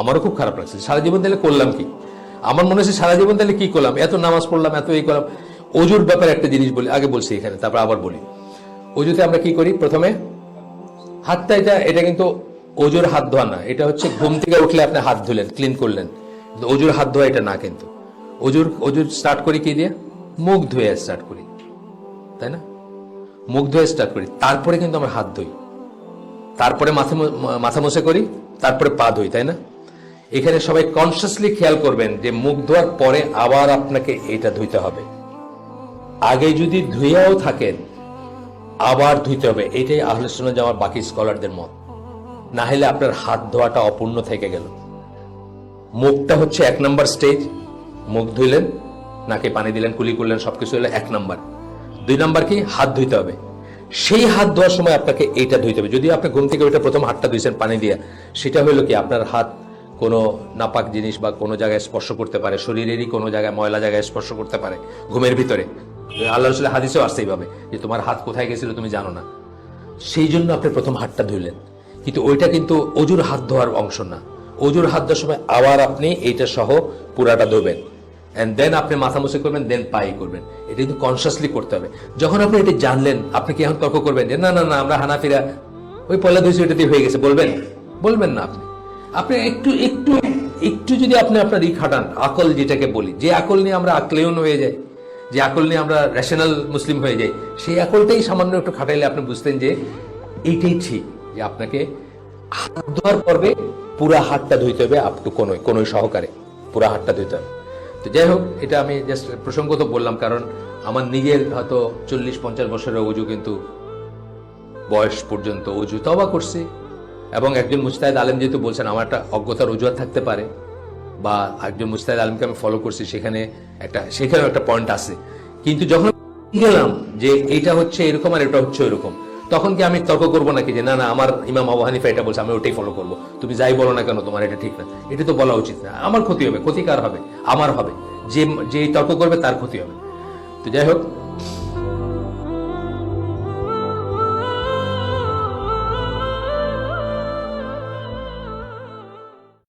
আমারও খুব খারাপ লাগছে। সারা জীবন তাহলে করলাম কি? আমার মনে হচ্ছে সারা জীবন তাহলে কি করলাম? এত নামাজ পড়লাম, এত এই করলাম। অজুর ব্যাপারে একটা জিনিস বলি, আগে বলছি এখানে, তারপর আবার বলি। অজুতে আমরা কি করি? প্রথমে হাতটা এটা এটা কিন্তু অজুর হাত ধোয়া না, এটা হচ্ছে ঘুম থেকে উঠলে আপনি হাত ধুলেন, ক্লিন করলেন। অজুর হাত ধোয়া এটা না কিন্তু। অজুর অজুর স্টার্ট করি কি দিয়ে? মুখ ধুয়ে স্টার্ট করি। তাই না? মুখ ধুয়ে স্টার্ট করি। তারপরে কিন্তু আমরা হাত ধুই। তারপরে মাথা মাথা মুছে করি, তারপরে পা ধুই, তাই না? এখানে সবাই কনসিয়াসলি খেয়াল করবেন যে মুখ ধোয়ার পরে আবার আপনাকে এটা ধুইতে হবে। আগে যদি ধুইয়াও থাকেন, আবার ধুইতে হবে। এটাই আহলে সুন্নাহ জামার বাকি স্কলারদের মত। না হলে আপনার হাত ধোয়াটা অপূর্ণ থেকে গেল। মুখটা হচ্ছে এক নম্বর স্টেজ মুখ ধুইলেন, নাকে পানি দিলেন, কুলি করলেন, সবকিছু হলো এক নম্বর। দুই নম্বর কি? হাত ধুইতে হবে। সেই হাত ধোয়ার সময় আপনাকে এইটা ধুইতে হবে। যদি আপনি ঘুম থেকে ওইটা প্রথম হাতটা ধুইছেন পানি দিয়ে, সেটা হলো কি? আপনার হাত কোনো নাপাক জিনিস বা কোনো জায়গায় স্পর্শ করতে পারে, শরীরেরই কোনো জায়গায়, ময়লা জায়গায় স্পর্শ করতে পারে, ঘুমের ভিতরে। আল্লাহ রসুল হাদিসেও আসছে এইভাবে যে তোমার হাত কোথায় গেছিল তুমি জানো না। সেই জন্য আপনি প্রথম হাতটা ধুইলেন। কিন্তু ওইটা কিন্তু অজুর হাত ধোয়ার অংশ না। অজুর হাত ধোয়ার সময় আবার আপনি এইটা সহ পুরাটা ধোবেন। অ্যান্ড দেন আপনি মাথা মুছে করবেন দেন পাই করবেন। এটা কিন্তু কনসিয়াসলি করতে হবে। যখন আপনি এটা জানলেন, আপনি কি এখন তর্ক করবেন যে, না না না, আমরা হানাফিরা ওই পয়লা ধুইছি ওইটা দিয়ে হয়ে গেছে। বলবেন? বলবেন না আপনি। আপনি একটু একটু একটু যদি আপনি আপনার ই খাটান, আকল যেটাকে বলি, যে আকল নিয়ে আমরা আকলেয়ন হয়ে যাই, যে আকল নিয়ে আমরা রেশনাল মুসলিম হয়ে যাই, সেই আকলটাই সামান্য একটু খাটাইলে আপনি বুঝতেন যে এইটাই ঠিক, যে আপনাকে হাত ধোয়ার পর্বে পুরা হাতটা ধুইতে হবে আপ টু কোনোই কোনোই সহকারে, পুরা হাতটা ধুইতে হবে। তো যাই হোক, এটা আমি জাস্ট প্রসঙ্গত বললাম, কারণ আমার নিজের হয়তো চল্লিশ, পঞ্চাশ বছরের অজু কিন্তু বয়স পর্যন্ত অজু তবা করছি এবং একজন মুস্তাহিদ আলেম যেহেতু বলছেন, আমার একটা অজ্ঞতার অজুহাত থাকতে পারে, বা একজন মুস্তাহিদ আলমকে আমি ফলো করছি, সেখানে একটা, সেখানেও একটা পয়েন্ট আছে। কিন্তু যখন গেলাম যে এটা হচ্ছে এরকম আর এটা হচ্ছে এরকম তখন কি আমি তর্ক করব নাকি যে না না, আমার ইমাম আবু হানিফা এটা বলছে, আমি ওটাই ফলো করব? তুমি যাই বলো না কেন, তোমার এটা ঠিক না। এটা তো বলা উচিত না। আমার ক্ষতি হবে ক্ষতিকার হবে? আমার হবে। যে যে তর্ক করবে তার ক্ষতি হবে। তো যাই হোক